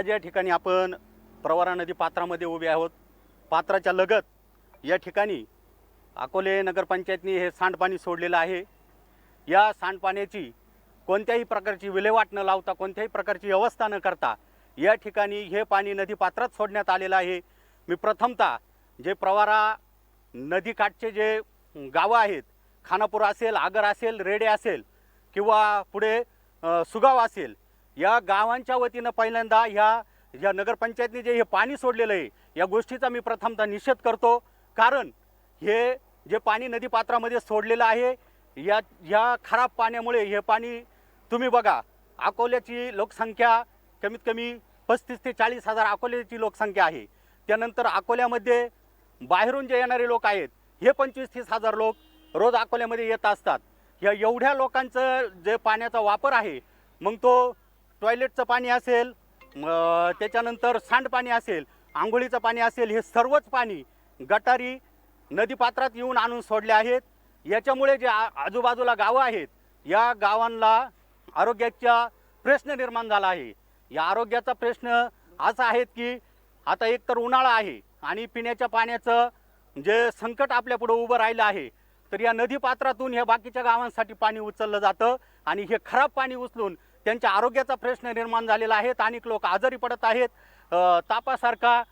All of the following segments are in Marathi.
आज या ठिकाणी आपण प्रवारा नदी पात्रामध्ये उभे आहोत. पात्राच्या लगत या ठिकाणी अकोले नगरपंचायतनी हे सांडपाणी सोडलेलं आहे. या सांडपाण्याची कोणत्याही प्रकारची विल्हेवाट न लावता कोणत्याही प्रकारची व्यवस्था न करता या ठिकाणी हे पाणी नदी पात्रात सोडण्यात आलेलं आहे. मी प्रथमतः जे प्रवारा नदीकाठचे जे गावं आहेत खानापूर असेल आगर असेल रेडे असेल किंवा पुढे सुगाव असेल या गावांच्या वतीनं पहिल्यांदा ह्या या नगरपंचायतने जे हे पाणी सोडलेलं आहे या गोष्टीचा मी प्रथमतः निषेध करतो. कारण हे जे पाणी नदीपात्रामध्ये सोडलेलं आहे या या खराब पाण्यामुळे हे पाणी तुम्ही बघा अकोल्याची लोकसंख्या कमीत कमी पस्तीस ते चाळीस हजार अकोल्याची लोकसंख्या आहे. त्यानंतर अकोल्यामध्ये बाहेरून जे येणारे लोक आहेत हे पंचवीस तीस हजार लोक रोज अकोल्यामध्ये येत असतात. या एवढ्या लोकांचं जे पाण्याचा वापर आहे मग तो टॉयलेटचं पाणी असेल त्याच्यानंतर सांडपाणी असेल आंघोळीचं पाणी असेल हे सर्वच पाणी गटारी नदीपात्रात येऊन आणून सोडले आहेत. याच्यामुळे जे आ- आजूबाजूला गावं आहेत या गावांना आरोग्याचा प्रश्न निर्माण झाला आहे. या आरोग्याचा प्रश्न असा आहे की आता एक तर उन्हाळा आहे आणि पिण्याच्या पाण्याचं जे संकट आपल्यापुढं उभं राहिलं आहे तर या नदीपात्रातून ह्या बाकीच्या गावांसाठी पाणी उचललं जातं आणि हे खराब पाणी उचलून त्यांच्या आरोग्याचा प्रश्न निर्माण झालेला आहे. अनेक लोक आजारी पडत आहेत. तापासारखा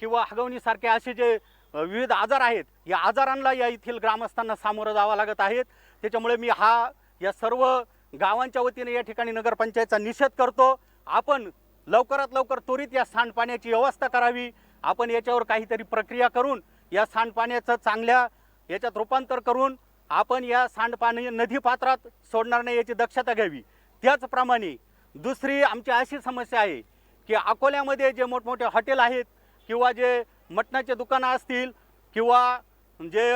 किंवा हगवणीसारखे असे जे विविध आजार आहेत या आजारांना या येथील ग्रामस्थांना सामोरं जावं लागत आहेत. त्याच्यामुळे मी हा या सर्व गावांच्या वतीने या ठिकाणी नगरपंचायतचा निषेध करतो. आपण लवकरात लवकर त्वरित या सांडपाण्याची व्यवस्था करावी. आपण याच्यावर काहीतरी प्रक्रिया करून या सांडपाण्याचं चांगल्या याच्यात रूपांतर करून आपण या सांडपाणी नदीपात्रात सोडणार नाही याची दक्षता घ्यावी. त्याचप्रमाणे दुसरी आमची अशी समस्या आहे की अकोल्यामध्ये जे मोठमोठे हॉटेल आहेत किंवा जे मटणाचे दुकानं असतील किंवा जे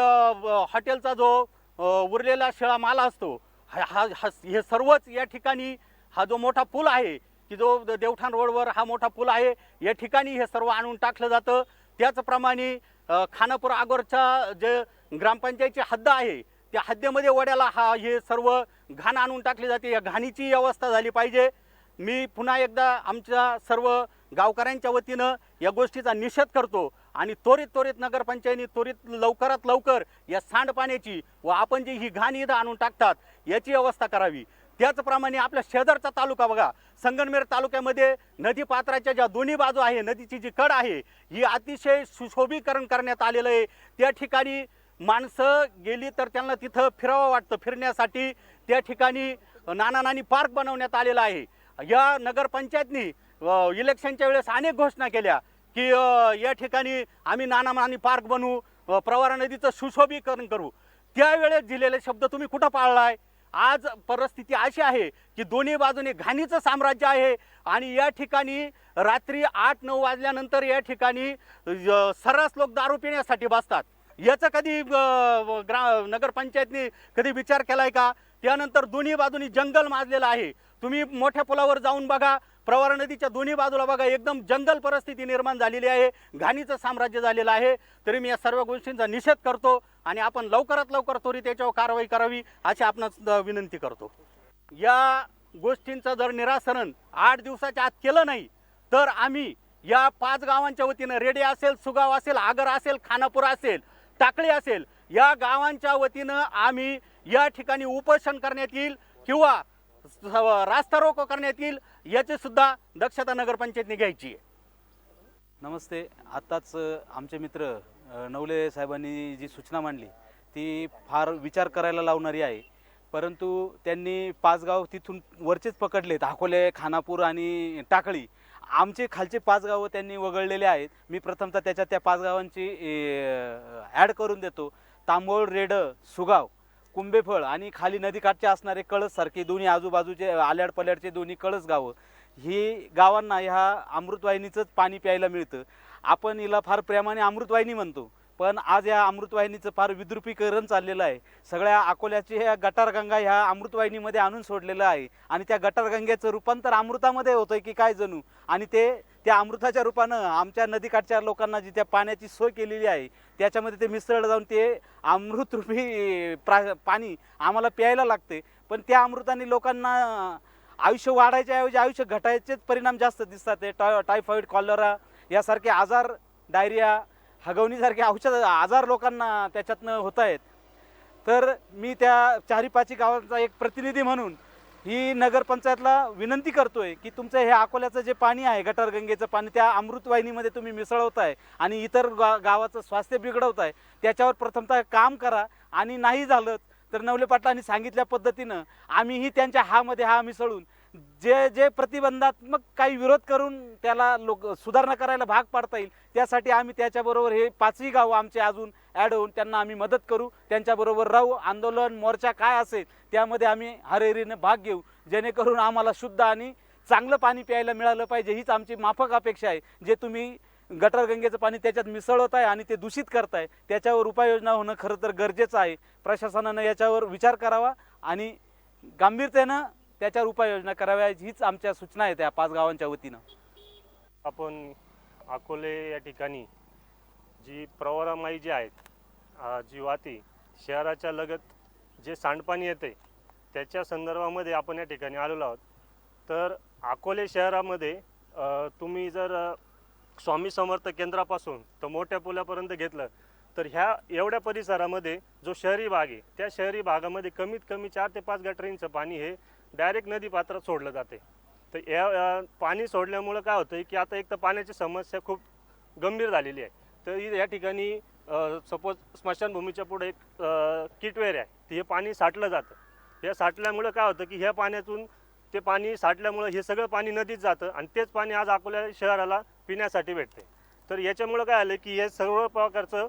हॉटेलचा जो उरलेला शिळा माल असतो हा हा हे सर्वच या ठिकाणी हा जो मोठा पूल आहे की जो देवठाण रोडवर हा मोठा पूल आहे या ठिकाणी हे सर्व आणून टाकलं जातं. त्याचप्रमाणे खानापूर आगोरच्या जे ग्रामपंचायतची हद्द आहे त्या हद्दीमध्ये वड्याला हा हे सर्व घाण आणून टाकली जाते. या घाणीची व्यवस्था झाली पाहिजे. मी पुन्हा एकदा आमच्या सर्व गावकऱ्यांच्या वतीनं या गोष्टीचा निषेध करतो आणि त्वरित त्वरित नगरपंचायतीने त्वरित लवकरात लवकर या सांडपाण्याची व आपण जी ही घाण इथं आणून टाकतात याची व्यवस्था करावी. त्याचप्रमाणे आपल्या शेजारचा तालुका बघा. संगनमेर तालुक्यामध्ये नदी पात्राच्या ज्या दोन्ही बाजू आहे नदीची जी कड आहे ही अतिशय सुशोभीकरण करण्यात आलेलं आहे. त्या ठिकाणी माणसं गेली तर त्यांना तिथं फिरावं वाटतं. फिरण्यासाठी त्या ठिकाणी नाना नानी पार्क बनवण्यात आलेला आहे. या नगरपंचायतनी इलेक्शनच्या वेळेस अनेक घोषणा केल्या की या ठिकाणी आम्ही नाना नानी पार्क बनवू प्रवारा नदीचं सुशोभीकरण करू. त्यावेळेस दिलेले शब्द तुम्ही कुठं पाळलाय? आज परिस्थिती अशी आहे की दोन्ही बाजूने घाणीचं साम्राज्य आहे आणि या ठिकाणी रात्री आठ नऊ वाजल्यानंतर या ठिकाणी सर्रास लोक दारू पिण्यासाठी बसतात. याचा कधी ग्रा नगरपंचायतने कधी विचार केला आहे का? त्यानंतर दोन्ही बाजूनी जंगल माजलेलं आहे. तुम्ही मोठ्या पुलावर जाऊन बघा. प्रवार नदीच्या दोन्ही बाजूला बघा. एकदम जंगल परिस्थिती निर्माण झालेली आहे. घाणीचं साम्राज्य झालेलं आहे. तरी मी या सर्व गोष्टींचा निषेध करतो आणि आपण लवकरात लवकर त्वरित त्याच्यावर कारवाई करावी अशी आपणास विनंती करतो. या गोष्टींचं जर निरासरण आठ दिवसाच्या आत केलं नाही तर आम्ही या पाच गावांच्या वतीनं रेडे असेल सुगाव असेल आगर असेल खानापूर असेल टाकळी असेल या गावांच्या वतीनं आम्ही या ठिकाणी उपोषण करण्यात येईल किंवा रास्ता रोको करण्यात येईल याची सुद्धा दक्षता नगरपंचायतने घ्यायची आहे. नमस्ते. आत्ताच आमचे मित्र नवले साहेबांनी जी सूचना मांडली ती फार विचार करायला लावणारी आहे. परंतु त्यांनी पाच गाव तिथून वरचेच पकडलेत अकोले खानापूर आणि टाकळी. आमचे खालचे पाच गावं त्यांनी वगळलेले आहेत. मी प्रथमतः त्याच्या त्या पाच गावांची ॲड करून देतो. तांबोळ रेड सुगाव कुंभेफळ आणि खाली नदीकाठचे असणारे कळससारखे दोन्ही आजूबाजूचे आल्याड पल्याडचे दोन्ही कळस गावं. ही गावांना ह्या अमृतवाहिनीचंच पाणी प्यायला मिळतं. आपण हिला फार प्रेमाने अमृतवाहिनी म्हणतो. पण आज या अमृतवाहिनीचं फार विद्रुपीकरण चाललेलं आहे. सगळ्या अकोल्याची ह्या गटारगंगा ह्या अमृतवाहिनीमध्ये आणून सोडलेलं आहे. आणि त्या गटारगंगेचं रूपांतर अमृतामध्ये होतंय की काय जणू? आणि ते त्या अमृताच्या रूपानं आमच्या नदीकाठच्या लोकांना जी त्या पाण्याची सोय केलेली आहे त्याच्यामध्ये ते मिसळलं जाऊन ते अमृतरूपी प्रा पाणी आम्हाला प्यायला लागते. पण त्या अमृताने लोकांना आयुष्य वाढायच्याऐवजी आयुष्य घटायचेच परिणाम जास्त दिसतात. ते टाय टायफॉईड कॉलरा यासारखे आजार डायरिया हगवणीसारखे औषध आजार लोकांना त्याच्यातनं होत आहेत तर मी त्या चारी पाची गावांचा एक प्रतिनिधी म्हणून ही नगरपंचायतला विनंती करतोय की तुमचं हे अकोल्याचं जे पाणी आहे गटारगंगेचं पाणी त्या अमृतवाहिनीमध्ये तुम्ही मिसळवताय आणि इतर गा गावाचं स्वास्थ्य बिघडवताय त्याच्यावर प्रथमतः काम करा आणि नाही झालं तर नवले पाटलांनी सांगितल्या पद्धतीनं आम्हीही त्यांच्या हामध्ये हा मिसळून जे जे प्रतिबंधात्मक काही विरोध करून त्याला लोक सुधारणा करायला भाग पाडता येईल त्यासाठी आम्ही त्याच्याबरोबर हे पाचही गावं आमचे अजून ॲड होऊन त्यांना आम्ही मदत करू. त्यांच्याबरोबर राहू. आंदोलन मोर्चा काय असेल त्यामध्ये आम्ही हरेरीनं भाग घेऊ. जेणेकरून आम्हाला शुद्ध आणि चांगलं पाणी प्यायला मिळालं पाहिजे हीच आमची माफक अपेक्षा आहे. जे तुम्ही गटरगंगेचं पाणी त्याच्यात मिसळत आहे आणि ते दूषित करताय त्याच्यावर उपाययोजना होणं खरं तर गरजेचं आहे. प्रशासनानं याच्यावर विचार करावा आणि गांभीरतेनं त्याच्यावर उपाययोजना कराव्या हीच आमच्या सूचना आहेत त्या पाच गावांच्या वतीनं. आपण अकोले या ठिकाणी जी प्रवरामाई जी आहेत जी वाती शहराच्या लगत जे सांडपाणी येते त्याच्या संदर्भामध्ये आपण या ठिकाणी आलेलो आहोत. तर अकोले शहरामध्ये तुम्ही जर स्वामी समर्थ केंद्रापासून तर मोठ्या पुलापर्यंत घेतलं तर ह्या एवढ्या परिसरामध्ये जो शहरी भाग आहे त्या शहरी भागामध्ये कमीत कमी चार ते पाच गटरींचं पाणी हे डायरेक्ट नदी पात्रात सोडलं जाते. तर या पाणी सोडल्यामुळं काय होतं की आता एक तर पाण्याची समस्या खूप गंभीर झालेली आहे. तर या ठिकाणी सपोज स्मशानभूमीच्या पुढे एक किटवेर आहे. ते हे पाणी साठलं जातं. या साठल्यामुळं काय होतं की ह्या पाण्यातून ते पाणी साठल्यामुळं हे सगळं पाणी नदीत जातं आणि तेच पाणी आज अकोल्या शहराला पिण्यासाठी भेटते तर याच्यामुळं काय आलं की हे सर्व प्रकारचं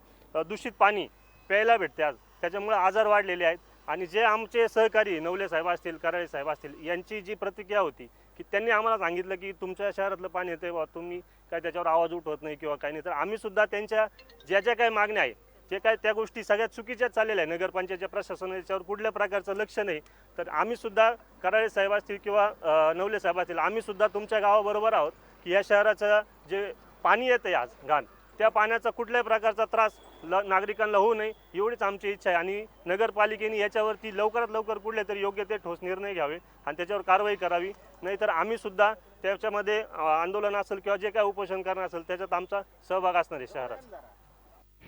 दूषित पाणी प्यायला भेटते आज. त्याच्यामुळं आजार वाढलेले आहेत. आणि जे आमचे सहकारी नवले साहेब असतील कराळे साहेब असतील यांची जी प्रतिक्रिया होती की त्यांनी आम्हाला सांगितलं की तुमच्या शहरातलं पाणी येते बा तुम्ही काय त्याच्यावर आवाज उठवत नाही किंवा काही नाही. तर आम्ही सुद्धा त्यांच्या ज्या ज्या काही मागण्या आहे जे काय त्या गोष्टी सगळ्यात चुकीच्याच चाललेल्या आहे नगरपंचायतच्या प्रशासन याच्यावर कुठल्या प्रकारचं लक्ष नाही तर आम्ही सुद्धा कराळे साहेब असतील किंवा नवले साहेब असतील आम्ही सुद्धा तुमच्या गावाबरोबर आहोत की या शहराचं जे पाणी येतं आज घाण त्या पाण्याचा कुठल्याही प्रकारचा त्रास ल नागरिकांना होऊ नये एवढीच आमची इच्छा आहे. आणि नगरपालिकेने याच्यावरती लवकरात लवकर कुठले तरी योग्य ते ठोस निर्णय घ्यावे आणि त्याच्यावर कारवाई करावी. नाहीतर आम्ही सुद्धा त्याच्यामध्ये आंदोलन असेल किंवा जे काय उपोषण करणं असेल त्याच्यात आमचा सहभाग असणार आहे शहराचा.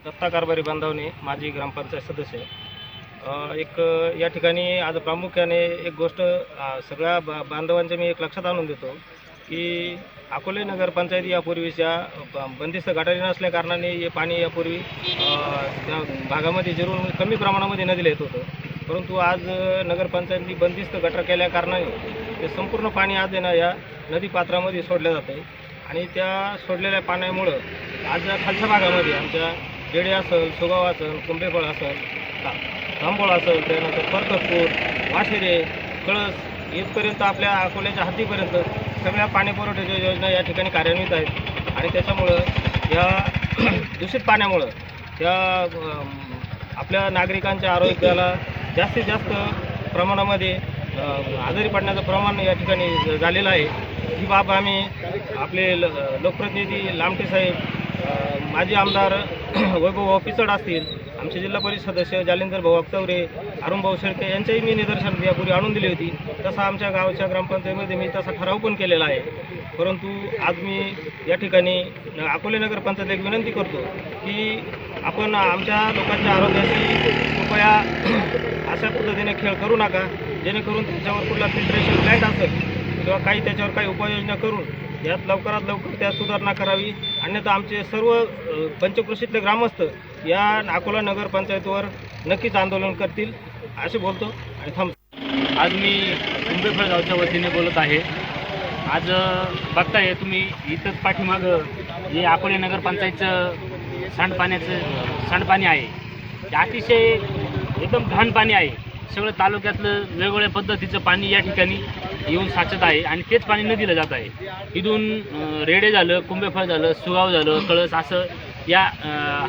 दत्ता कारभारी बांधवने माजी ग्रामपंचायत सदस्य एक या ठिकाणी आज प्रामुख्याने एक गोष्ट सगळ्या बांधवांच्या मी एक लक्षात आणून देतो. की अकोले नगरपंचायत यापूर्वीच्या बंदिस्त गटारी नसल्या कारणाने हे पाणी यापूर्वी त्या भागामध्ये जिरून कमी प्रमाणामध्ये नदीला येत होतं. परंतु आज नगरपंचायतनी बंदिस्त गटार केल्या कारणाने ते संपूर्ण पाणी आज ना या नदीपात्रामध्ये सोडलं जातं आहे. आणि त्या सोडलेल्या पाण्यामुळं आज खालच्या भागामध्ये आमच्या बेडे असेल सुगाव असेल कुंभेफळ असेल थांबोळ असेल त्यानंतर परकतपूर वाशिरे कळस इथपर्यंत आपल्या अकोल्याच्या हद्दीपर्यंत सगळ्या पाणी पुरवठ्याच्या योजना या ठिकाणी कार्यान्वित आहेत. आणि त्याच्यामुळं या दूषित पाण्यामुळं या आपल्या नागरिकांच्या आरोग्याला जास्तीत जास्त प्रमाणामध्ये आजारी पडण्याचं प्रमाण या ठिकाणी झालेलं आहे. ही बाब आम्ही आपले ल लोकप्रतिनिधी लामटे साहेब माजी आमदार वैभव पिचड असतील आमचे जिल्हा परिषद सदस्य जालिंदर भाऊ अक्तवरे अरुण भाऊ शेळके यांच्याही मी निदर्शन यापूर्वी आणून दिली होती. तसा आमच्या गावच्या ग्रामपंचायतीमध्ये मी तसा ठराव पण केलेला आहे. परंतु आज मी या ठिकाणी अकोले नगरपंचायत एक विनंती करतो की आपण आमच्या लोकांच्या आरोग्याशी कृपया अशा पद्धतीने खेळ करू नका जेणेकरून त्याच्यावर कुठला फिल्ट्रेशन प्लॅट असेल किंवा काही त्याच्यावर काही उपाययोजना करून यात लवकरात लवकर त्यात सुधारणा करावी. अन्यथा आमचे सर्व अ, पंचकृषीतले ग्रामस्थ या अकोला नगरपंचायतीवर नक्कीच आंदोलन करतील असे बोलतो आणि थांबतो आज मी कुंभेफळ गावच्या वतीने बोलत आहे. आज बघताय तुम्ही इथंच पाठीमागं जे अकोले नगरपंचायतचं सांडपाण्याचं सांडपाणी आहे. ते अतिशय एकदम घाण पाणी आहे. सगळं तालुक्यातलं वेगवेगळ्या पद्धतीचं पाणी या ठिकाणी येऊन साचत आहे आणि तेच पाणी नदीला जात आहे. इथून रेडे झालं कुंभेफळ झालं सुगाव झालं कळस असं या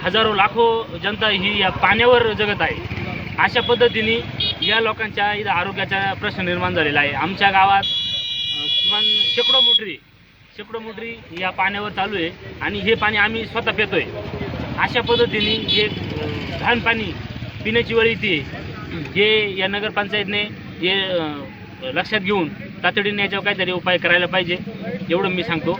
हजारो लाखो जनता ही या पाण्यावर जगत आहे. अशा पद्धतीने या लोकांच्या इथं आरोग्याचा प्रश्न निर्माण झालेला आहे. आमच्या गावात किमान शेकडो मोटरी शेकडो मोटरी या पाण्यावर चालू आहे आणि हे पाणी आम्ही स्वतः पितोय. अशा पद्धतीने हे घाण पाणी पिण्याची वेळ येते. हे या नगरपंचायतने हे लक्षात घेऊन तातडीने याच्यावर काहीतरी उपाय करायला पाहिजे एवढं मी सांगतो.